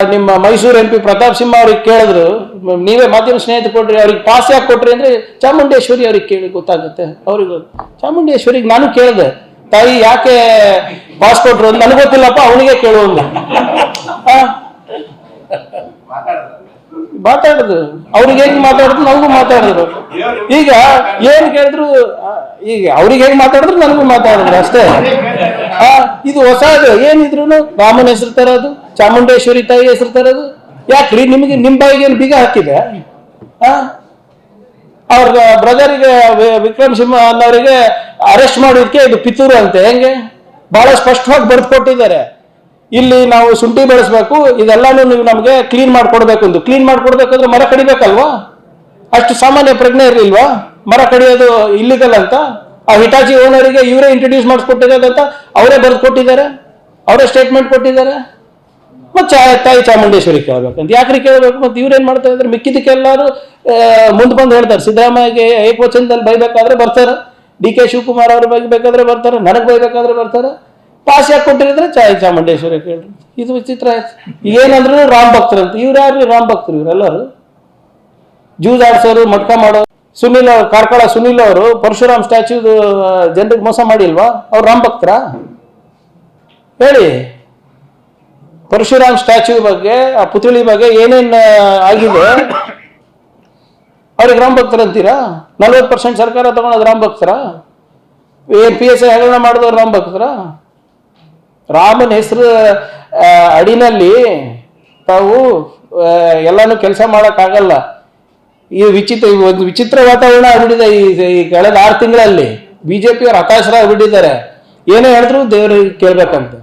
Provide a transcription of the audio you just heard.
ನಿಮ್ಮ Mysuru M P Pratap Simha ಅವ್ರಿಗೆ ಕೇಳಿದ್ರು, ನೀವೇ ಮಾಧ್ಯಮ ಸ್ನೇಹಿತ ಕೊಟ್ರಿ, ಅವ್ರಿಗೆ ಪಾಸ್ ಯಾಕೆ ಕೊಟ್ರಿ ಅಂದ್ರೆ ಚಾಮುಂಡೇಶ್ವರಿ ಅವ್ರಿಗೆ ಕೇಳಿ ಗೊತ್ತಾಗುತ್ತೆ. ಅವ್ರಿಗೆ ಚಾಮುಂಡೇಶ್ವರಿಗೆ ನಾನು ಕೇಳಿದೆ, ತಾಯಿ ಯಾಕೆ ಪಾಸ್ ಕೊಟ್ರು ಅಂತ ನನಗೆ ಗೊತ್ತಿಲ್ಲಪ್ಪ, ಅವನಿಗೆ ಕೇಳು ಅಂದ ಆ? ಮಾತಾಡುದು. ಅವ್ರಿಗೆ ಹೆಂಗ್ ಮಾತಾಡಿದ್ರು ನನಗೂ ಮಾತಾಡಿದ್ರು. ಈಗ ಏನ್ ಕೇಳಿದ್ರು ಈಗ ಅವ್ರಿಗೆ ಹೆಂಗ್ ಮಾತಾಡಿದ್ರು ನನಗೂ ಮಾತಾಡಿದ್ರು ಅಷ್ಟೇ. ಇದು ಹೊಸದು ಏನಿದ್ರು ರಾಮನ ಹೆಸರು ತರೋದು, ಚಾಮುಂಡೇಶ್ವರಿ ತಾಯಿ ಹೆಸರು ತರೋದು. ಯಾಕ್ರಿ ನಿಮಗೆ ನಿಮ್ ಬಾಯಿಗೆ ಏನು ಬೀಗ ಹಾಕಿದೆ? ಆ? ಅವ್ರ ಬ್ರದರಿಗೆ ವಿಕ್ರಮ್ ಸಿಂಹ ಅನ್ನೋರಿಗೆ ಅರೆಸ್ಟ್ ಮಾಡೋದಕ್ಕೆ ಇದು ಪಿತೂರು ಅಂತೆ. ಹೆಂಗೆ? ಬಹಳ ಸ್ಪಷ್ಟವಾಗಿ ಬರೆದು ಕೊಟ್ಟಿದ್ದಾರೆ ಇಲ್ಲಿ ನಾವು ಶುಂಠಿ ಬೆಳೆಸ್ಬೇಕು, ಇದೆಲ್ಲಾನು ನೀವು ನಮಗೆ ಕ್ಲೀನ್ ಮಾಡ್ಕೊಡ್ಬೇಕು ಅಂತ ಕ್ಲೀನ್ ಮಾಡ್ಕೊಡ್ಬೇಕಂದ್ರೆ ಮರ ಕಡಿಬೇಕಲ್ವಾ? ಅಷ್ಟು ಸಾಮಾನ್ಯ ಪ್ರಜ್ಞೆ ಇರಲಿಲ್ವಾ? ಮರ ಕಡಿಯೋದು ಇಲ್ಲಿಗಲ್ ಅಂತ? ಆ ಹಿಟಾಚಿ ಓನರಿಗೆ ಇವರೇ ಇಂಟ್ರೊಡ್ಯೂಸ್ ಮಾಡಿಸ್ಕೊಟ್ಟಿರೋದಂತ ಅವರೇ ಬರೆದು ಕೊಟ್ಟಿದ್ದಾರೆ. ಅವರೇ ಸ್ಟೇಟ್ಮೆಂಟ್ ಕೊಟ್ಟಿದ್ದಾರೆ. ಮತ್ತೆ ಚಾ- ತಾಯಿ ಚಾಮುಂಡೇಶ್ವರಿ ಕೇಳ್ಬೇಕಂತ. ಯಾಕ್ರಿ ಕೇಳಬೇಕು? ಮತ್ತೆ ಇವ್ರೇನ್ ಮಾಡ್ತಾ ಇದ್ದಾರೆ? ಮಿಕ್ಕಿದಕ್ಕೆಲ್ಲರೂ ಮುಂದೆ ಬಂದು ಹೇಳ್ತಾರೆ. ಸಿದ್ದರಾಮಯ್ಯಗೆ ಏಕವಚನದಲ್ಲಿ ಬೈಬೇಕಾದ್ರೆ ಬರ್ತಾರೆ. ಡಿ ಕೆ ಶಿವಕುಮಾರ್ ಅವ್ರ ಬಗ್ಗೆ ಬೇಕಾದ್ರೆ ಬರ್ತಾರೆ. ನನಗೆ ಬೈಬೇಕಾದ್ರೆ ಬರ್ತಾರೆ. ಪಾಸ್ ಯಾಕೆ ಕೊಟ್ಟಿರಿದ್ರೆ ಚಾಯ್ ಚಾಮುಂಡೇಶ್ವರಿ ಕೇಳ್ರಿ. ಇದು ವಿಚಿತ್ರ ಏನಂದ್ರು ರಾಮ್ ಭಕ್ತರಂತ. ಇವ್ರು ಯಾರು ರಾಮ್ ಭಕ್ತರು ಇವರೆಲ್ಲರೂ. ಜೂಜ್ ಆಡ್ಸೋರು ಮಟ್ಕ ಮಾಡೋರು. ಸುನಿಲ್ ಕಾರ್ಕಳ ಸುನಿಲ್ ಅವರು, ಪರಶುರಾಮ್ ಸ್ಟ್ಯಾಚ್ಯೂ ಜನರಿಗೆ ಮೋಸ ಮಾಡಿಲ್ವಾ? ಅವ್ರು ರಾಮ್ ಭಕ್ತರ? ಹೇಳಿ. ಪರಶುರಾಮ್ ಸ್ಟ್ಯಾಚ್ಯೂ ಬಗ್ಗೆ, ಆ ಪುತ್ಳಿ ಬಗ್ಗೆ ಏನೇನು ಆಗಿದೆ? ಅವ್ರಿಗೆ ರಾಮ್ ಭಕ್ತರ ಅಂತೀರಾ? ನಲ್ವತ್ತು ಪರ್ಸೆಂಟ್ ಸರ್ಕಾರ ತಗೊಳೋದು ರಾಮ್ ಭಕ್ತರ? ಏನ್ ಪಿ ಎಸ್ ಐ ಹಗರಣ ಮಾಡಿದವ್ರು ರಾಮ್ ಭಕ್ತರ? ರಾಮನ ಹೆಸರು ಅಡಿನಲ್ಲಿ ತಾವು ಎಲ್ಲಾನು ಕೆಲಸ ಮಾಡೋಕ್ಕಾಗಲ್ಲ. ಈ ವಿಚಿತ್ರ ಒಂದು ವಿಚಿತ್ರ ವಾತಾವರಣ ಆಗ್ಬಿಟ್ಟಿದೆ ಈ ಕಳೆದ ಆರು ತಿಂಗಳಲ್ಲಿ ಬಿಜೆಪಿ ಹತಾಶರ ಹತಾಶರಾಗ್ಬಿಟ್ಟಿದ್ದಾರೆ. ಏನೇ ಹೇಳಿದ್ರು ದೇವರಿಗೆ ಕೇಳ್ಬೇಕಂತ.